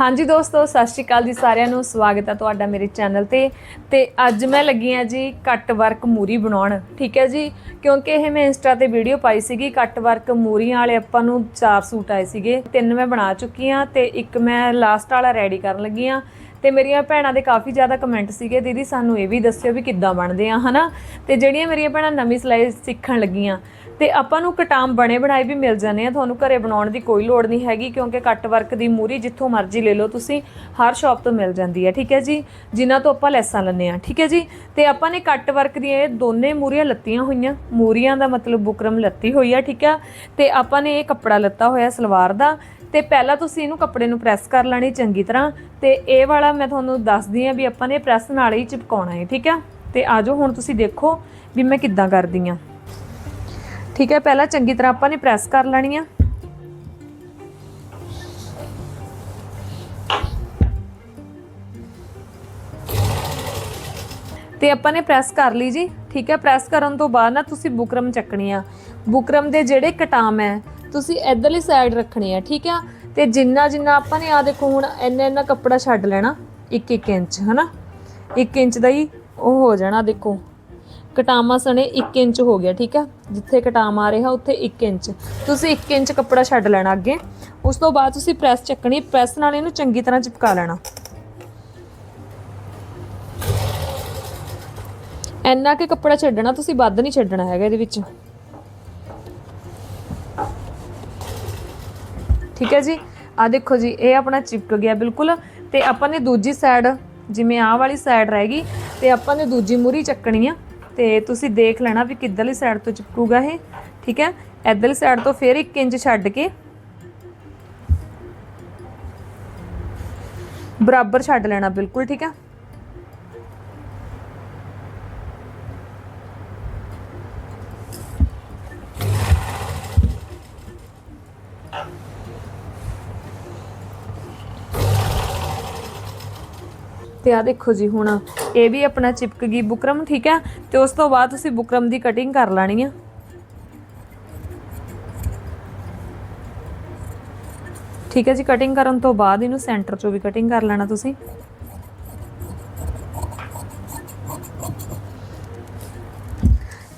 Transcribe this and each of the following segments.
ਹਾਂਜੀ ਦੋਸਤੋ, ਸਤਿ ਸ਼੍ਰੀ ਅਕਾਲ ਜੀ ਸਾਰਿਆਂ ਨੂੰ। ਸਵਾਗਤ ਹੈ ਤੁਹਾਡਾ ਮੇਰੇ ਚੈਨਲ ਤੇ। ਤੇ ਅੱਜ ਮੈਂ ਲੱਗੀ ਆ ਜੀ ਕੱਟ ਵਰਕ ਮੂਰੀ ਬਣਾਉਣ। ਠੀਕ ਹੈ ਜੀ? ਕਿਉਂਕਿ ਇਹ ਮੈਂ ਇੰਸਟਾ ਤੇ ਵੀਡੀਓ ਪਾਈ ਸੀਗੀ, ਕੱਟ ਵਰਕ ਮੂਰੀਆਂ ਵਾਲੇ ਆਪਾਂ ਨੂੰ ਚਾਰ ਸੂਟ ਆਏ ਸੀਗੇ। ਤਿੰਨ ਮੈਂ ਬਣਾ ਚੁੱਕੀ ਆ ਤੇ ਇੱਕ ਮੈਂ ਲਾਸਟ ਵਾਲਾ ਰੈਡੀ ਕਰਨ ਲੱਗੀ ਆ ਤੇ ਮੇਰੀਆਂ ਭੈਣਾਂ ਦੇ ਕਾਫੀ ਜ਼ਿਆਦਾ ਕਮੈਂਟ ਸੀਗੇ। ਦੀਦੀ ਸਾਨੂੰ ਇਹ ਵੀ ਦੱਸਿਓ ਵੀ ਕਿੱਦਾਂ ਬਣਦੇ ਆ, ਹਨਾ? ਤੇ ਜਿਹੜੀਆਂ ਮੇਰੀਆਂ ਭੈਣਾਂ ਨਵੀਂ ਸਿਲਾਈ ਸਿੱਖਣ ਲੱਗੀਆਂ, ਤੇ ਆਪਾਂ ਨੂੰ ਕਟਾਮ ਬਣੇ ਬਣਾਏ ਵੀ ਮਿਲ ਜਾਂਦੇ ਆ। ਤੁਹਾਨੂੰ ਘਰੇ ਬਣਾਉਣ ਦੀ ਕੋਈ ਲੋੜ ਨਹੀਂ ਹੈਗੀ, ਕਿਉਂਕਿ ਕੱਟ ਵਰਕ ਦੀ ਮੂਰੀ ਜਿੱਥੋਂ ਮਰਜ਼ੀ ਲੈ ਲਓ, ਤੁਸੀਂ ਹਰ ਸ਼ਾਪ ਤੋਂ ਮਿਲ ਜਾਂਦੀ ਹੈ ਠੀਕ ਹੈ ਜੀ? ਜਿਨ੍ਹਾਂ ਤੋਂ ਆਪਾਂ ਲੈਸਾਂ ਲੈਂਦੇ ਆ, ਠੀਕ ਹੈ ਜੀ? ਤੇ ਆਪਾਂ ਨੇ ਕੱਟ ਵਰਕ ਦੀਆਂ ਇਹ ਦੋਨੇ ਮੂਰੀਆਂ ਲੱਤੀਆਂ ਹੋਈਆਂ। ਮੂਰੀਆਂ ਦਾ ਮਤਲਬ ਬੁਕਰਮ ਲੱਤੀ ਹੋਈ ਆ, ਠੀਕ ਆ? ਤੇ ਆਪਾਂ ਨੇ ਇਹ ਕੱਪੜਾ ਲੱਤਾ ਹੋਇਆ ਸਲਵਾਰ ਦਾ ਤੇ ਪਹਿਲਾਂ ਤੁਸੀਂ ਇਹਨੂੰ ਕੱਪੜੇ ਨੂੰ ਪ੍ਰੈਸ ਕਰ ਲੈਣੀ ਚੰਗੀ ਤਰ੍ਹਾਂ ਤੇ ਇਹ ਵਾਲਾ ਮੈਂ ਤੁਹਾਨੂੰ ਦੱਸਦੀ ਆ ਵੀ ਆਪਾਂ ਨੇ ਪ੍ਰੈਸ ਨਾਲ ਹੀ ਚਿਪਕਾਉਣਾ ਹੈ, ਠੀਕ ਆ? ਤੇ ਆਜੋ ਹੁਣ ਤੁਸੀਂ ਦੇਖੋ ਵੀ ਮੈਂ ਕਿੱਦਾਂ ਕਰਦੀ ਆ ਠੀਕ ਹੈ ਪਹਿਲਾਂ ਚੰਗੀ ਤਰ੍ਹਾਂ ਆਪਾਂ ਨੇ ਪ੍ਰੈਸ ਕਰ ਲੈਣੀ ਆ। ਤੇ ਆਪਾਂ ਨੇ ਪ੍ਰੈਸ ਕਰ ਲਈ ਜੀ, ਠੀਕ ਹੈ ਪ੍ਰੈਸ ਕਰਨ ਤੋਂ ਬਾਅਦ ਨਾ ਤੁਸੀਂ ਬੁਕਰਮ ਚੱਕਣੀ ਆ। ਬੁਕਰਮ ਦੇ ਜਿਹੜੇ ਕਟਾਮ ਹੈ ਤੁਸੀਂ ਇਧਰਲੀ ਸਾਈਡ ਰੱਖਣੇ ਆ, ਠੀਕ ਆ? ਤੇ ਜਿੰਨਾ ਜਿੰਨਾ ਆਪਾਂ ਨੇ ਆ ਦੇਖੋ ਹੁਣ ਇੰਨਾ ਇੰਨਾ ਕੱਪੜਾ ਛੱਡ ਲੈਣਾ 1-1 ਇੰਚ, ਹਨਾ? 1 ਇੰਚ ਦਾ ਹੀ ਉਹ ਹੋ ਜਾਣਾ, ਦੇਖੋ। ਕਟਾਮਾ ਸਣੇ 1 ਇੰਚ ਹੋ ਗਿਆ, ਠੀਕ ਆ? ਜਿੱਥੇ ਕਟਾਮ ਆ ਰਿਹਾ ਉੱਥੇ 1 ਇੰਚ। ਤੁਸੀਂ 1 ਇੰਚ ਕੱਪੜਾ ਛੱਡ ਲੈਣਾ ਅੱਗੇ। ਉਸ ਤੋਂ ਬਾਅਦ ਤੁਸੀਂ ਪ੍ਰੈਸ ਚੱਕਣੀ, ਪ੍ਰੈਸ ਨਾਲ ਇਹਨੂੰ ਚੰਗੀ ਤਰ੍ਹਾਂ ਚਿਪਕਾ ਲੈਣਾ। ਇੰਨਾ ਕਿ ਕੱਪੜਾ ਛੱਡਣਾ, ਤੁਸੀਂ ਵੱਧ ਨਹੀਂ ਛੱਡਣਾ ਹੈਗਾ ਇਹਦੇ ਵਿੱਚ। ਠੀਕ ਹੈ ਜੀ? ਆ ਦੇਖੋ ਜੀ, ਇਹ ਆਪਣਾ ਚਿਪਕ ਗਿਆ ਬਿਲਕੁਲ। ਤੇ ਆਪਾਂ ਨੇ ਦੂਜੀ ਸਾਈਡ ਜਿਵੇਂ ਆਹ ਵਾਲੀ ਸਾਈਡ ਰਹਿ ਗਈ, ਤੇ ਆਪਾਂ ਨੇ ਦੂਜੀ ਮੂਰੀ ਚੱਕਣੀ ਆ। ਤੇ ਤੁਸੀਂ ਦੇਖ ਲੈਣਾ ਵੀ ਕਿੱਧਰਲੀ ਸਾਈਡ ਤੋਂ ਚਿਪਕੂਗਾ ਇਹ, ਠੀਕ ਹੈ? ਇੱਧਰਲੀ ਸਾਈਡ ਤੋਂ ਫਿਰ 1 ਇੰਚ ਛੱਡ ਕੇ ਬਰਾਬਰ ਛੱਡ ਲੈਣਾ ਬਿਲਕੁਲ, ਠੀਕ ਹੈ? ਤੇ ਆ ਦੇਖੋ ਜੀ ਹੁਣ, ਇਹ ਵੀ ਆਪਣਾ ਚਿਪਕ ਗਈ ਬੁਕਰਮ, ਠੀਕ ਹੈ? ਤੇ ਉਸ ਤੋਂ ਬਾਅਦ ਤੁਸੀਂ ਬੁਕਰਮ ਦੀ ਕਟਿੰਗ ਕਰ ਲੈਣੀ ਆ। ਠੀਕ ਹੈ ਜੀ ਕਟਿੰਗ ਕਰਨ ਤੋਂ ਬਾਅਦ ਇਹਨੂੰ ਸੈਂਟਰ ਚੋਂ ਵੀ ਕਟਿੰਗ ਕਰ ਲੈਣਾ ਤੁਸੀਂ।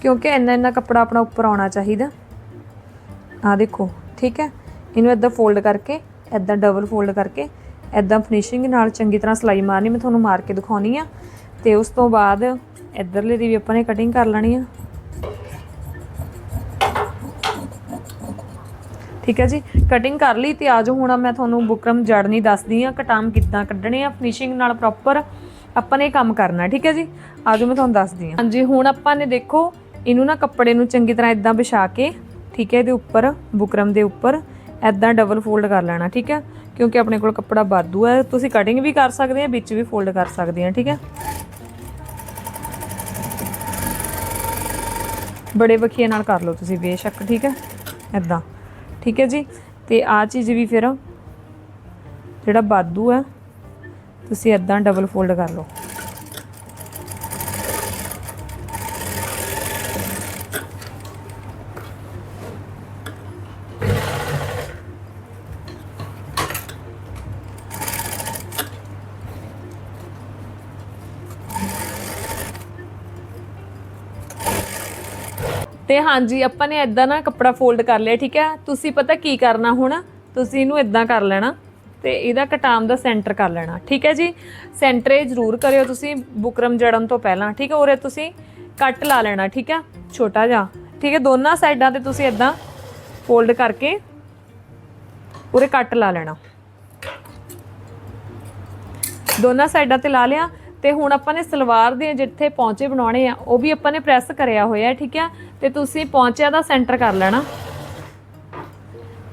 ਕਿਉਂਕਿ ਇੰਨਾ ਇੰਨਾ ਕੱਪੜਾ ਆਪਣਾ ਉੱਪਰ ਆਉਣਾ ਚਾਹੀਦਾ। ਆ ਦੇਖੋ, ਠੀਕ ਹੈ? ਇਹਨੂੰ ਇਦਾਂ ਫੋਲਡ ਕਰਕੇ ਇਦਾਂ ਡਬਲ ਫੋਲਡ ਕਰਕੇ ਇਦਾਂ ਫਿਨਿਸ਼ਿੰਗ ਨਾਲ ਚੰਗੀ ਤਰ੍ਹਾਂ ਸਲਾਈ ਮਾਰਨੀ, ਮੈਂ ਤੁਹਾਨੂੰ ਮਾਰ ਕੇ ਦਿਖਾਉਣੀ ਆ। ਤੇ ਉਸ ਤੋਂ ਬਾਅਦ ਇਧਰਲੇ ਦੀ ਵੀ ਆਪਾਂ ਨੇ ਕਟਿੰਗ ਕਰ ਲੈਣੀ ਆ। ਠੀਕ ਹੈ ਜੀ? ਕਟਿੰਗ ਕਰ ਲਈ ਤੇ ਆਜੋ ਹੁਣ ਮੈਂ ਤੁਹਾਨੂੰ ਬੁਕਰਮ ਜੜਨੀ ਦੱਸਦੀ ਆ, ਕਟਾਮ ਕਿੱਦਾਂ ਕੱਢਣੇ ਆ ਫਿਨਿਸ਼ਿੰਗ ਨਾਲ ਪ੍ਰੋਪਰ ਆਪਾਂ ਨੇ ਇਹ ਕੰਮ ਕਰਨਾ, ਠੀਕ ਹੈ ਜੀ? ਆਜੋ ਮੈਂ ਤੁਹਾਨੂੰ ਦੱਸਦੀ ਆ। ਹਾਂਜੀ, ਹੁਣ ਆਪਾਂ ਨੇ ਦੇਖੋ, ਇਹਨੂੰ ਨਾ ਕੱਪੜੇ ਨੂੰ ਚੰਗੀ ਤਰ੍ਹਾਂ ਇਦਾਂ ਵਿਛਾ ਕੇ, ਠੀਕ ਹੈ, ਇਹਦੇ ਉੱਪਰ, ਬੁਕਰਮ ਦੇ ਉੱਪਰ ਇਦਾਂ ਡਬਲ ਫੋਲਡ ਕਰ ਲੈਣਾ, ਠੀਕ ਹੈ? ਕਿਉਂਕਿ ਆਪਣੇ ਕੋਲ ਕੱਪੜਾ ਬਾਦੂ ਹੈ। ਤੁਸੀਂ ਕਟਿੰਗ ਵੀ ਕਰ ਸਕਦੇ ਆ, ਵਿੱਚ ਵੀ ਫੋਲਡ ਕਰ ਸਕਦੇ ਆ, ਠੀਕ ਹੈ? ਬੜੇ ਵਖੀਏ ਨਾਲ ਕਰ ਲਓ ਤੁਸੀਂ, ਬੇਸ਼ੱਕ, ਠੀਕ ਹੈ? ਇਦਾਂ ਠੀਕ ਹੈ ਜੀ? ਤੇ ਆ ਚੀਜ਼ ਵੀ ਫਿਰ, ਜਿਹੜਾ ਬਾਦੂ ਹੈ, ਤੁਸੀਂ ਇਦਾਂ ਡਬਲ ਫੋਲਡ ਕਰ ਲਓ। ਤੇ ਹਾਂਜੀ, ਆਪਾਂ ਨੇ ਇਦਾਂ ਨਾ ਕੱਪੜਾ ਫੋਲਡ ਕਰ ਲਿਆ, ਠੀਕ ਹੈ? ਤੁਸੀਂ ਪਤਾ ਕੀ ਕਰਨਾ ਹੁਣ? ਤੁਸੀਂ ਇਹਨੂੰ ਇਦਾਂ ਕਰ ਲੈਣਾ ਤੇ ਇਹਦਾ ਕਟਾਮ ਦਾ ਸੈਂਟਰ ਕਰ ਲੈਣਾ, ਠੀਕ ਹੈ ਜੀ? ਸੈਂਟਰ ਇਹ ਜ਼ਰੂਰ ਕਰਿਓ ਤੁਸੀਂ, ਬੁਕਰਮ ਜੜਨ ਤੋਂ ਪਹਿਲਾਂ, ਠੀਕ ਹੈ? ਉਰੇ ਤੁਸੀਂ ਕੱਟ ਲਾ ਲੈਣਾ, ਠੀਕ ਹੈ? ਛੋਟਾ ਜਿਹਾ, ਠੀਕ ਹੈ? ਦੋਨਾਂ ਸਾਈਡਾਂ ਤੇ ਤੁਸੀਂ ਇਦਾਂ ਫੋਲਡ ਕਰਕੇ ਉਰੇ ਕੱਟ ਲਾ ਲੈਣਾ। ਦੋਨਾਂ ਸਾਈਡਾਂ ਤੇ ਲਾ ਲਿਆ ਤੇ ਹੁਣ ਆਪਾਂ ਨੇ ਸਲਵਾਰ ਦੇ ਜਿੱਥੇ ਪੌਂਚੇ ਬਣਾਉਣੇ ਆ, ਉਹ ਵੀ ਆਪਾਂ ਨੇ ਪ੍ਰੈਸ ਕਰਿਆ ਹੋਇਆ ਠੀਕ ਹੈ ਤੇ ਤੁਸੀਂ ਪੌਂਚਿਆਂ ਦਾ ਸੈਂਟਰ ਕਰ ਲੈਣਾ।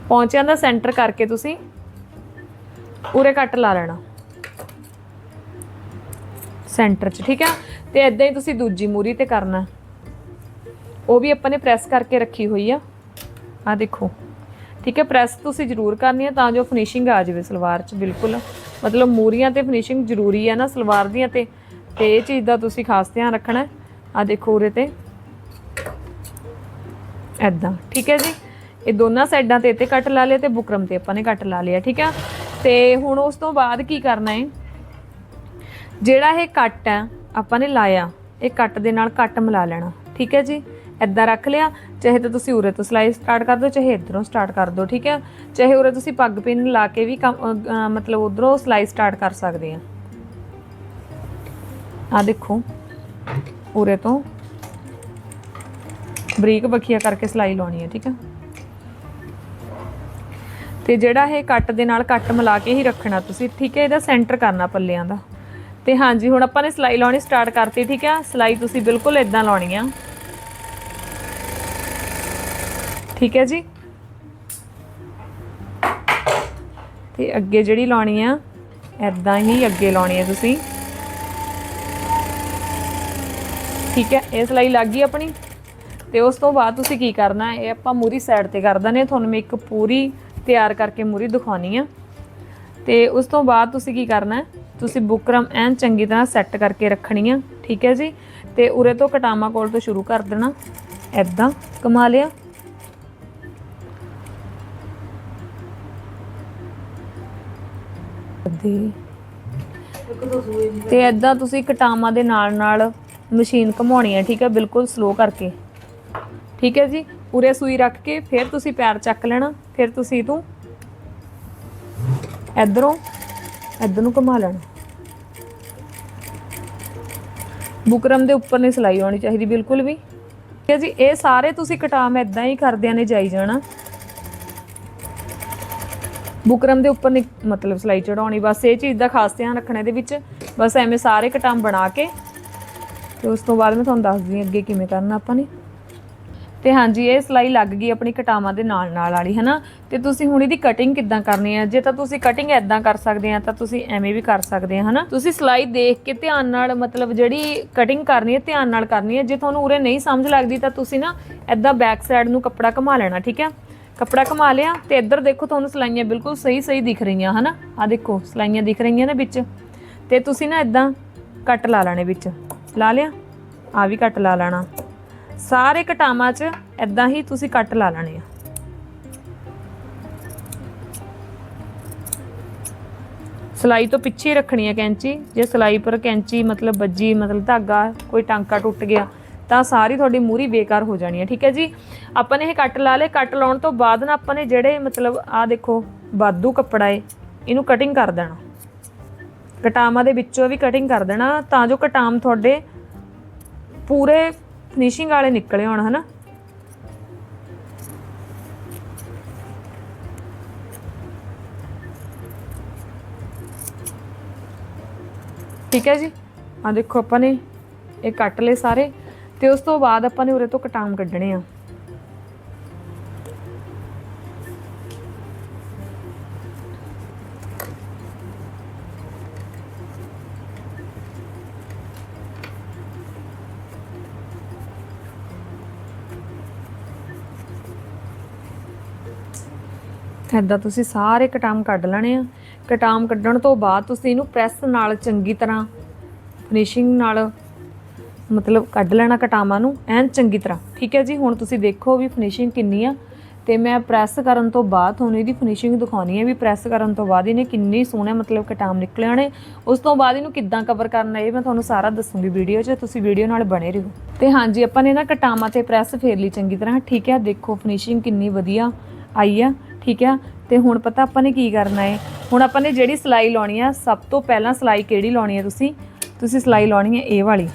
ਪੌਂਚਿਆਂ ਦਾ ਸੈਂਟਰ ਕਰਕੇ ਤੁਸੀਂ ਉਰੇ ਕੱਟ ਲਾ ਲੈਣਾ। ਸੈਂਟਰ 'ਚ, ਠੀਕ ਹੈ ਤੇ ਇਦਾਂ ਹੀ ਤੁਸੀਂ ਦੂਜੀ ਮੂਰੀ ਤੇ ਕਰਨਾ। ਉਹ ਵੀ ਆਪਾਂ ਨੇ ਪ੍ਰੈਸ ਕਰਕੇ ਰੱਖੀ ਹੋਈ ਆ। ਆ ਦੇਖੋ। ਠੀਕ ਹੈ ਪ੍ਰੈਸ ਤੁਸੀਂ ਜ਼ਰੂਰ ਕਰਨੀ ਹੈ ਤਾਂ ਜੋ ਫਿਨਿਸ਼ਿੰਗ ਆ ਜਾਵੇ ਸਲਵਾਰ 'ਚ, ਬਿਲਕੁਲ। ਮਤਲਬ ਮੂਰੀਆਂ ਤੇ ਫਿਨਿਸ਼ਿੰਗ ਜ਼ਰੂਰੀ ਹੈ ਨਾ ਸਲਵਾਰ ਦੀਆਂ ਤੇ ਤੇ ਇਹ ਚੀਜ਼ ਦਾ ਤੁਸੀਂ ਖਾਸ ਧਿਆਨ ਰੱਖਣਾ ਆ ਦੇਖੋ ਉਰੇ ਤੇ। ਐਦਾਂ ਠੀਕ ਹੈ ਜੀ? ਇਹ ਦੋਨਾਂ ਸਾਈਡਾਂ ਤੇ ਤੇ ਕੱਟ ਲਾ ਲਿਆ ਤੇ ਬੁਕਰਮ ਤੇ ਆਪਾਂ ਨੇ ਕੱਟ ਲਾ ਲਿਆ, ਠੀਕ ਹੈ? ਤੇ ਹੁਣ ਉਸ ਤੋਂ ਬਾਅਦ ਕੀ ਕਰਨਾ ਹੈ? ਜਿਹੜਾ ਇਹ ਕੱਟ ਹੈ, ਆਪਾਂ ਨੇ ਲਾਇਆ, ਇਹ ਕੱਟ ਦੇ ਨਾਲ ਕੱਟ ਮਿਲਾ ਲੈਣਾ, ਠੀਕ ਹੈ ਜੀ? ਐਦਾਂ ਰੱਖ ਲਿਆ, ਚਾਹੇ ਤਾਂ ਤੁਸੀਂ ਉਰੇ ਤੋਂ ਸਿਲਾਈ ਸਟਾਰਟ ਕਰ ਦਿਓ, ਚਾਹੇ ਇਧਰੋਂ ਸਟਾਰਟ ਕਰ ਦਿਓ, ਠੀਕ ਹੈ? ਚਾਹੇ ਉਰੇ ਤੁਸੀਂ ਪੱਗ ਪਿੰਨ ਲਾ ਕੇ ਵੀ ਕੰਮ- ਮਤਲਬ ਉਧਰੋਂ ਸਿਲਾਈ ਸਟਾਰਟ ਕਰ ਸਕਦੇ ਆ। ਆ ਦੇਖੋ, ਉਰੇ ਤੋਂ ਬਰੀਕ ਬਖੀਆ ਕਰਕੇ ਸਿਲਾਈ ਲਾਉਣੀ ਹੈ, ਠੀਕ ਹੈ? ਤੇ ਜਿਹੜਾ ਇਹ ਕੱਟ ਦੇ ਨਾਲ ਕੱਟ ਮਿਲਾ ਕੇ ਹੀ ਰੱਖਣਾ ਤੁਸੀਂ, ਠੀਕ ਹੈ? ਇਹਦਾ ਸੈਂਟਰ ਕਰਨਾ ਪੱਲਿਆਂ ਦਾ। ਤੇ ਹਾਂਜੀ, ਹੁਣ ਆਪਾਂ ਨੇ ਸਿਲਾਈ ਲਾਉਣੀ ਸਟਾਰਟ ਕਰਤੀ, ਠੀਕ ਹੈ? ਸਿਲਾਈ ਤੁਸੀਂ ਬਿਲਕੁਲ ਇਦਾਂ ਲਾਉਣੀ ਆ। ਠੀਕ ਹੈ ਜੀ? ਤੇ ਅੱਗੇ ਜਿਹੜੀ ਲਾਉਣੀ ਆ ਇਦਾਂ ਹੀ ਅੱਗੇ ਲਾਉਣੀ ਹੈ ਤੁਸੀਂ। ਠੀਕ ਹੈ, ਇਹ ਸਲਾਈ ਲੱਗ ਗਈ ਆਪਣੀ। ਤੇ ਉਸ ਤੋਂ ਬਾਅਦ ਤੁਸੀਂ ਕੀ ਕਰਨਾ, ਇਹ ਆਪਾਂ ਮੂਰੀ ਸਾਈਡ ਤੇ ਕਰ ਦਨੇ ਤੁਹਾਨੂੰ ਮੈਂ ਇੱਕ ਪੂਰੀ ਤਿਆਰ ਕਰਕੇ ਮੂਰੀ ਦਿਖਾਉਣੀ ਆ। ਤੇ ਉਸ ਤੋਂ ਬਾਅਦ ਤੁਸੀਂ ਕੀ ਕਰਨਾ, ਤੁਸੀਂ ਬੁਕਰਮ ਐਨ ਚੰਗੀ ਤਰ੍ਹਾਂ ਸੈੱਟ ਕਰਕੇ ਰੱਖਣੀ ਆ। ਠੀਕ ਹੈ ਜੀ? ਤੇ ਉਰੇ ਤੋਂ ਕਟਾਮਾ ਕੋਲ ਤੋਂ ਸ਼ੁਰੂ ਕਰ ਦੇਣਾ। ਐਦਾਂ ਕਮਾ ਲਿਆ। ਦੇ। ਤੇ ਐਦਾਂ ਤੁਸੀਂ ਕਟਾਮਾ ਦੇ ਨਾਲ ਨਾਲ ਮਸ਼ੀਨ ਘਮਾਉਣੀ ਹੈ, ਠੀਕ ਹੈ? ਬਿਲਕੁਲ ਸਲੋ ਕਰਕੇ। ਠੀਕ ਹੈ ਜੀ? ਉਰੇ ਸੂਈ ਰੱਖ ਕੇ ਫਿਰ ਤੁਸੀਂ ਪੈਰ ਚੱਕ ਲੈਣਾ, ਫਿਰ ਤੁਸੀਂ ਤੂੰ ਇਧਰੋਂ, ਇਧਰ ਨੂੰ ਘੁਮਾ ਲੈਣਾ। ਬੁਕਰਮ ਦੇ ਉੱਪਰ ਨਹੀਂ ਸਲਾਈ ਹੋਣੀ ਚਾਹੀਦੀ, ਬਿਲਕੁਲ ਵੀ। ਠੀਕ ਹੈ ਜੀ? ਇਹ ਸਾਰੇ ਤੁਸੀਂ ਕਟਾਮ ਇਦਾਂ ਹੀ ਕਰਦਿਆਂ ਨੇ ਜਾਈ ਜਾਣਾ। ਬੁਕਰਮ ਦੇ ਉੱਪਰ ਨਹੀਂ ਮਤਲਬ ਸਲਾਈ ਚੜਾਉਣੀ, ਬਸ ਇਹ ਚੀਜ਼ ਦਾ ਖਾਸ ਧਿਆਨ ਰੱਖਣਾ ਇਹਦੇ ਵਿੱਚ। ਬਸ ਐਵੇਂ ਸਾਰੇ ਕਟਾਮ ਬਣਾ ਕੇ ਤੇ ਉਸ ਤੋਂ ਬਾਅਦ ਮੈਂ ਤੁਹਾਨੂੰ ਦੱਸਦੀ ਹਾਂ ਅੱਗੇ ਕਿਵੇਂ ਕਰਨਾ ਆਪਾਂ ਨੇ। ਤੇ ਹਾਂਜੀ, ਇਹ ਸਲਾਈ ਲੱਗ ਗਈ ਆਪਣੀ ਕਟਾਵਾਂ ਦੇ ਨਾਲ ਨਾਲ ਵਾਲੀ, ਹਨਾ? ਤੇ ਤੁਸੀਂ ਹੁਣ ਇਹਦੀ ਕਟਿੰਗ ਕਿੱਦਾਂ ਕਰਨੀ ਹੈ? ਜੇ ਤਾਂ ਤੁਸੀਂ ਕਟਿੰਗ ਐਦਾਂ ਕਰ ਸਕਦੇ ਆ ਤਾਂ ਤੁਸੀਂ ਐਵੇਂ ਵੀ ਕਰ ਸਕਦੇ ਆ ਹਨਾ? ਤੁਸੀਂ ਸਲਾਈ ਦੇਖ ਕੇ ਧਿਆਨ ਨਾਲ, ਮਤਲਬ ਜਿਹੜੀ ਕਟਿੰਗ ਕਰਨੀ ਹੈ, ਧਿਆਨ ਨਾਲ ਕਰਨੀ ਹੈ। ਜੇ ਤੁਹਾਨੂੰ ਉਰੇ ਨਹੀਂ ਸਮਝ ਲੱਗਦੀ, ਤਾਂ ਤੁਸੀਂ ਨਾ ਐਦਾਂ ਬੈਕ ਸਾਈਡ ਨੂੰ ਕੱਪੜਾ ਘੁਮਾ ਲੈਣਾ, ਠੀਕ ਹੈ? ਕੱਪੜਾ ਘੁਮਾ ਲਿਆ ਤੇ ਇੱਧਰ ਦੇਖੋ ਤੁਹਾਨੂੰ ਸਲਾਈਆਂ ਬਿਲਕੁਲ ਸਹੀ ਸਹੀ ਦਿਖ ਰਹੀਆਂ, ਹਨਾ? ਆ ਦੇਖੋ, ਸਲਾਈਆਂ ਦਿਖ ਰਹੀਆਂ ਨੇ ਵਿੱਚ। ਤੇ ਤੁਸੀਂ ਨਾ ਐਦਾਂ ਕੱਟ ਲਾ ਲੈਣੇ ਵਿੱਚ। ਲਾ ਲਿਆ? ਆ ਵੀ ਕੱਟ ਲਾ ਲੈਣਾ। ਸਾਰੇ ਕਟਾਵਾਂ 'ਚ ਐਦਾਂ ਹੀ ਤੁਸੀਂ ਕੱਟ ਲਾ ਲੈਣੇ ਆ। ਸਲਾਈ ਤੋਂ ਪਿੱਛੇ ਰੱਖਣੀ ਹੈ ਕੈਂਚੀ। ਜੇ ਸਲਾਈ ਪਰ ਕੈਂਚੀ ਮਤਲਬ ਵੱਜੀ, ਮਤਲਬ ਧਾਗਾ, ਕੋਈ ਟਾਂਕਾ ਟੁੱਟ ਗਿਆ ਤਾਂ ਸਾਰੀ ਤੁਹਾਡੀ ਮੂਰੀ ਬੇਕਾਰ ਹੋ ਜਾਣੀ ਹੈ, ਠੀਕ ਹੈ ਜੀ? ਆਪਾਂ ਨੇ ਇਹ ਕੱਟ ਲਾ ਲਏ, ਕੱਟ ਲਾਉਣ ਤੋਂ ਬਾਅਦ ਨਾ ਆਪਾਂ ਨੇ ਜਿਹੜੇ ਮਤਲਬ ਆ ਦੇਖੋ ਬਾਦੂ ਕੱਪੜਾ ਏ, ਇਹਨੂੰ ਕਟਿੰਗ ਕਰ ਦੇਣਾ। ਕਟਾਮਾਂ ਦੇ ਵਿੱਚੋਂ ਵੀ ਕਟਿੰਗ ਕਰ ਦੇਣਾ, ਤਾਂ ਜੋ ਕਟਾਮ ਤੁਹਾਡੇ ਪੂਰੇ ਫਿਨਿਸ਼ਿੰਗ ਵਾਲੇ ਨਿਕਲੇ ਹੋਣ, ਹਨਾ? ਠੀਕ ਹੈ ਜੀ? ਆ ਦੇਖੋ ਆਪਾਂ ਨੇ ਇਹ ਕੱਟ ਲਏ ਸਾਰੇ। ਤੇ ਉਸ ਤੋਂ ਬਾਅਦ ਆਪਾਂ ਨੇ ਉਰੇ ਤੋਂ ਕਟਾਮ ਕੱਢਣੇ ਆ। ਇੱਦਾਂ ਤੁਸੀਂ ਸਾਰੇ ਕਟਾਮ ਕੱਢ ਲੈਣੇ ਆ। ਕਟਾਮ ਕੱਢਣ ਤੋਂ ਬਾਅਦ ਤੁਸੀਂ ਇਹਨੂੰ ਪ੍ਰੈਸ ਨਾਲ ਚੰਗੀ ਤਰ੍ਹਾਂ ਫਿਨਿਸ਼ਿੰਗ ਨਾਲ ਮਤਲਬ ਕੱਢ ਲੈਣਾ ਕਟਾਮਾਂ ਨੂੰ, ਐਨ ਚੰਗੀ ਤਰ੍ਹਾਂ। ਠੀਕ ਹੈ ਜੀ? ਹੁਣ ਤੁਸੀਂ ਦੇਖੋ ਵੀ ਫਿਨਿਸ਼ਿੰਗ ਕਿੰਨੀ ਆ। ਤੇ ਮੈਂ ਪ੍ਰੈਸ ਕਰਨ ਤੋਂ ਬਾਅਦ ਤੁਹਾਨੂੰ ਇਹਦੀ ਫਿਨਿਸ਼ਿੰਗ ਦਿਖਾਉਣੀ ਹੈ ਵੀ ਪ੍ਰੈਸ ਕਰਨ ਤੋਂ ਬਾਅਦ ਇਹਨੇ ਕਿੰਨੀ ਸੋਹਣੇ ਮਤਲਬ ਕਟਾਮ ਨਿਕਲਿਆ ਆਣੇ ਉਸ ਤੋਂ ਬਾਅਦ ਇਹਨੂੰ ਕਿੱਦਾਂ ਕਵਰ ਕਰਨਾ ਇਹ ਮੈਂ ਤੁਹਾਨੂੰ ਸਾਰਾ ਦੱਸੂਗੀ ਵੀਡੀਓ 'ਚ। ਤੁਸੀਂ ਵੀਡੀਓ ਨਾਲ ਬਣੇ ਰਹੋ। ਤੇ ਹਾਂਜੀ, ਆਪਾਂ ਨੇ ਨਾ ਕਟਾਮਾਂ ਤੇ ਪ੍ਰੈਸ ਫੇਰ ਲਈ ਚੰਗੀ ਤਰ੍ਹਾਂ। ਠੀਕ ਹੈ? ਦੇਖੋ ਫਿਨਿਸ਼ਿੰਗ ਕਿੰਨੀ ਵਧੀਆ ਆਈ ਆ। ਠੀਕ ਹੈ? ਤੇ ਹੁਣ ਪਤਾ ਆਪਾਂ ਨੇ ਕੀ ਕਰਨਾ ਹੈ ਹੁਣ ਆਪਾਂ ਨੇ ਜਿਹੜੀ ਸਲਾਈ ਲਾਉਣੀ ਆ, ਸਭ ਤੋਂ ਪਹਿਲਾਂ ਸਲਾਈ ਕਿਹੜੀ ਲਾਉਣੀ ਹੈ ਤੁਸੀਂ? ਤੁਸੀਂ ਸਲਾਈ ਲਾਉਣੀ ਹੈ ਇਹ ਵਾਲੀ।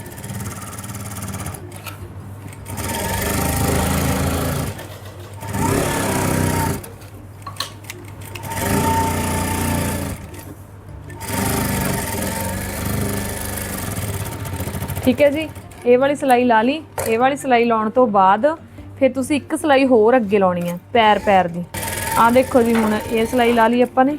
ਠੀਕ ਹੈ ਜੀ, ਇਹ ਵਾਲੀ ਸਲਾਈ ਲਾ ਲਈ, ਇਹ ਵਾਲੀ ਸਲਾਈ ਲਾਉਣ ਤੋਂ ਬਾਅਦ ਫਿਰ ਤੁਸੀਂ ਇੱਕ ਸਲਾਈ ਹੋਰ ਅੱਗੇ ਲਾਉਣੀ ਹੈ, ਪੈਰ ਪੈਰ ਦੀ। ਆਹ ਦੇਖੋ ਜੀ, ਹੁਣ ਇਹ ਸਲਾਈ ਲਾ ਲਈ ਆਪਾਂ ਨੇ।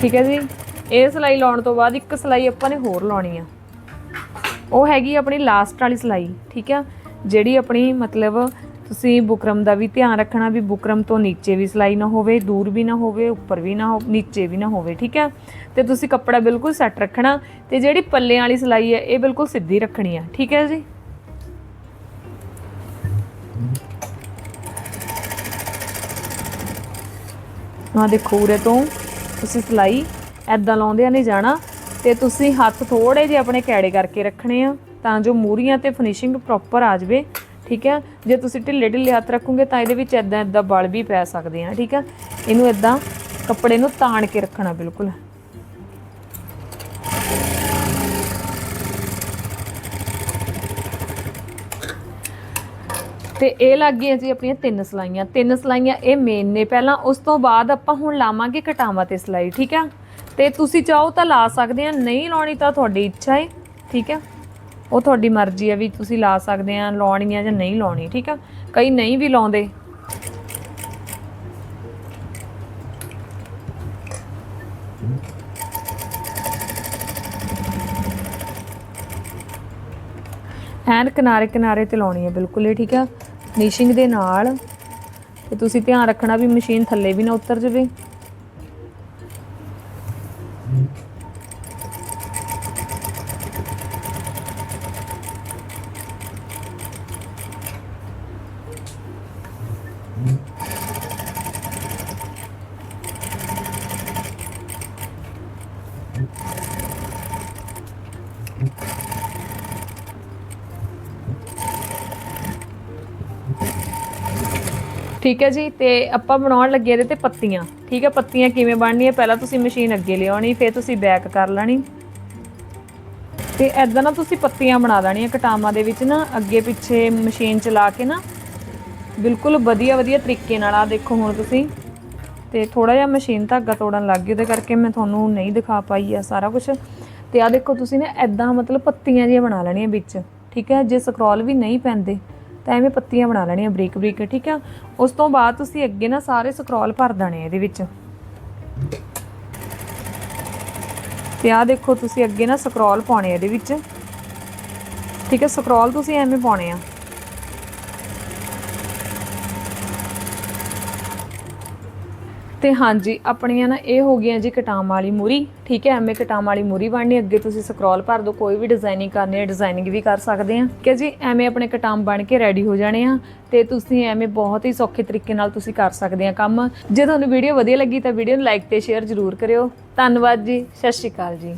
ਠੀਕ ਹੈ ਜੀ, ਇਹ ਸਲਾਈ ਲਾਉਣ ਤੋਂ ਬਾਅਦ ਇੱਕ ਸਲਾਈ ਆਪਾਂ ਨੇ ਹੋਰ ਲਾਉਣੀ ਆ। ਉਹ ਹੈਗੀ ਆਪਣੀ ਲਾਸਟ ਵਾਲੀ ਸਲਾਈ, ਠੀਕ ਆ, ਜਿਹੜੀ ਆਪਣੀ ਮਤਲਬ ਤੁਸੀਂ ਬੁਕਰਮ ਦਾ ਵੀ ਧਿਆਨ ਰੱਖਣਾ ਵੀ ਬੁਕਰਮ ਤੋਂ ਨੀਚੇ ਵੀ ਸਲਾਈ ਨਾ ਹੋਵੇ, ਦੂਰ ਵੀ ਨਾ ਹੋਵੇ, ਉੱਪਰ ਵੀ ਨਾ ਹੋਵੇ ਨੀਚੇ ਵੀ ਨਾ ਹੋਵੇ, ਠੀਕ ਹੈ ਤੇ ਤੁਸੀਂ ਕੱਪੜਾ ਬਿਲਕੁਲ ਸੈੱਟ ਰੱਖਣਾ ਤੇ ਜਿਹੜੀ ਪੱਲੇ ਵਾਲੀ ਸਲਾਈ ਹੈ, ਇਹ ਬਿਲਕੁਲ ਸਿੱਧੀ ਰੱਖਣੀ ਹੈ ਠੀਕ ਹੈ ਜੀ? ਆ ਦੇਖੋ ਉਰੇ ਤੋਂ ਤੁਸੀਂ ਸਲਾਈ ਐਦਾਂ ਲਾਉਂਦਿਆਂ ਨਹੀਂ ਜਾਣਾ ਤੇ ਤੁਸੀਂ ਹੱਥ ਥੋੜੇ ਜਿਹਾ ਆਪਣੇ ਕੈੜੇ ਕਰਕੇ ਰੱਖਣੇ ਆ ਤਾਂ ਜੋ ਮੂਰੀਆਂ ਤੇ ਫਿਨਿਸ਼ਿੰਗ ਪ੍ਰੋਪਰ ਆ ਜਾਵੇ। ਠੀਕ ਹੈ? ਜੇ ਤੁਸੀਂ ਢਿੱਲੇ ਢਿੱਲੇ ਹੱਥ ਰੱਖੋਗੇ ਤਾਂ ਇਹਦੇ ਵਿੱਚ ਐਦਾਂ ਐਦਾਂ ਬਲ ਵੀ ਪੈ ਸਕਦੇ ਆ, ਠੀਕ ਹੈ? ਇਹਨੂੰ ਐਦਾਂ ਕੱਪੜੇ ਨੂੰ ਤਾਣ ਕੇ ਰੱਖਣਾ ਬਿਲਕੁਲ। ਤੇ ਇਹ ਲੱਗ ਗਈਆਂ ਜੀ ਆਪਣੀਆਂ ਤਿੰਨ ਸਲਾਈਆਂ। ਤਿੰਨ ਸਲਾਈਆਂ ਇਹ ਮੇਨ ਨੇ। ਪਹਿਲਾਂ ਉਸ ਤੋਂ ਬਾਅਦ ਆਪਾਂ ਹੁਣ ਲਾਵਾਂਗੇ ਕਟਾਵਾਂ ਤੇ ਸਲਾਈ, ਠੀਕ ਆ ਤੇ ਤੁਸੀਂ ਚਾਹੋ ਤਾਂ ਲਾ ਸਕਦੇ ਆ, ਨਹੀਂ ਲਾਉਣੀ ਤਾਂ ਤੁਹਾਡੀ ਇੱਛਾ ਹੈ ਠੀਕ ਆ ਉਹ ਤੁਹਾਡੀ ਮਰਜ਼ੀ ਹੈ ਵੀ ਤੁਸੀਂ ਲਾ ਸਕਦੇ ਆ, ਲਾਉਣੀ ਆ ਜਾਂ ਨਹੀਂ ਲਾਉਣੀ, ਠੀਕ ਆ? ਕਈ ਨਹੀਂ ਵੀ ਲਾਉਂਦੇ। ਐਨ ਕਿਨਾਰੇ ਕਿਨਾਰੇ ਤੇ ਲਾਉਣੀ ਹੈ ਬਿਲਕੁਲ ਇਹ ਠੀਕ ਆ? ਫਿਨਿਸ਼ਿੰਗ ਦੇ ਨਾਲ। ਤੇ ਤੁਸੀਂ ਧਿਆਨ ਰੱਖਣਾ ਵੀ ਮਸ਼ੀਨ ਥੱਲੇ ਵੀ ਨਾ ਉਤਰ ਜਾਵੇ। ਠੀਕ ਹੈ ਜੀ, ਤੇ ਆਪਾਂ ਬਣਾਉਣ ਲੱਗੇ ਇਹਦੇ ਤੇ ਪੱਤੀਆਂ। ਠੀਕ ਹੈ, ਪੱਤੀਆਂ ਕਿਵੇਂ ਬਣਨੀਆਂ? ਪਹਿਲਾਂ ਤੁਸੀਂ ਮਸ਼ੀਨ ਅੱਗੇ ਲਿਆਉਣੀ, ਫਿਰ ਤੁਸੀਂ ਬੈਕ ਕਰ ਲੈਣੀ। ਤੇ ਐਦਾਂ ਨਾ ਤੁਸੀਂ ਪੱਤੀਆਂ ਬਣਾ ਲੈਣੀਆਂ ਕਟਾਮਾਂ ਦੇ ਵਿੱਚ ਨਾ, ਅੱਗੇ ਪਿੱਛੇ ਮਸ਼ੀਨ ਚਲਾ ਕੇ ਨਾ। ਬਿਲਕੁਲ ਵਧੀਆ ਵਧੀਆ ਤਰੀਕੇ ਨਾਲ ਆ ਦੇਖੋ ਹੁਣ ਤੁਸੀਂ। ਤੇ ਥੋੜਾ ਜਿਹਾ ਮਸ਼ੀਨ ਧਾਗਾ ਤੋੜਨ ਲੱਗ ਗਈ ਉਹਦੇ ਕਰਕੇ ਮੈਂ ਤੁਹਾਨੂੰ ਨਹੀਂ ਦਿਖਾ ਪਾਈ ਆ ਸਾਰਾ ਕੁਝ ਤੇ ਆ ਦੇਖੋ ਤੁਸੀਂ ਨਾ ਐਦਾਂ ਮਤਲਬ ਪੱਤੀਆਂ ਜਿਹੀਆਂ ਬਣਾ ਲੈਣੀਆਂ ਵਿੱਚ। ਠੀਕ ਹੈ, ਜੇ ਸਕਰੋਲ ਵੀ ਨਹੀਂ ਪੈਂਦੇ ਤਾਂ ਐਵੇਂ ਪੱਤੀਆਂ ਬਣਾ ਲੈਣੀਆਂ ਬਰੀਕ ਬਰੀਕ, ਠੀਕ ਆ? ਉਸ ਤੋਂ ਬਾਅਦ ਤੁਸੀਂ ਅੱਗੇ ਨਾ ਸਾਰੇ ਸਕਰੋਲ ਭਰ ਦੇਣੇ ਇਹਦੇ ਵਿੱਚ। ਤੇ ਆ ਦੇਖੋ ਤੁਸੀਂ ਅੱਗੇ ਨਾ ਸਕਰੋਲ ਪਾਉਣੇ ਇਹਦੇ ਵਿੱਚ। ਠੀਕ ਹੈ ਸਕਰੋਲ ਤੁਸੀਂ ਐਵੇਂ ਪਾਉਣੇ ਆ। ਤੇ ਹਾਂਜੀ, ਆਪਣੀਆਂ ਨਾ ਇਹ ਹੋ ਗਈਆਂ ਜੀ ਕਟਾਮ ਵਾਲੀ ਮੂਰੀ, ਠੀਕ ਹੈ, ਐਵੇਂ ਕਟਾਮ ਵਾਲੀ ਮੂਰੀ ਬਣਨੀ ਅੱਗੇ ਤੁਸੀਂ ਸਕਰੋਲ ਭਰ ਦਿਓ, ਕੋਈ ਵੀ ਡਿਜ਼ਾਈਨਿੰਗ ਕਰਨੀ ਹੈ ਡਿਜ਼ਾਈਨਿੰਗ ਵੀ ਕਰ ਸਕਦੇ ਆ ਕਿ ਜੀ ਐਵੇਂ ਆਪਣੇ ਕਟਾਮ ਬਣ ਕੇ ਰੈਡੀ ਹੋ ਜਾਣੇ ਆ ਤੇ ਤੁਸੀਂ ਐਵੇਂ ਬਹੁਤ ਹੀ ਸੌਖੇ ਤਰੀਕੇ ਨਾਲ ਤੁਸੀਂ ਕਰ ਸਕਦੇ ਆ ਕੰਮ। ਜੇ ਤੁਹਾਨੂੰ ਵੀਡੀਓ ਵਧੀਆ ਲੱਗੀ ਤਾਂ ਵੀਡੀਓ ਨੂੰ ਲਾਈਕ ਤੇ ਸ਼ੇਅਰ ਜ਼ਰੂਰ ਕਰਿਓ। ਧੰਨਵਾਦ ਜੀ, ਸਤਿ ਸ਼੍ਰੀ ਅਕਾਲ ਜੀ।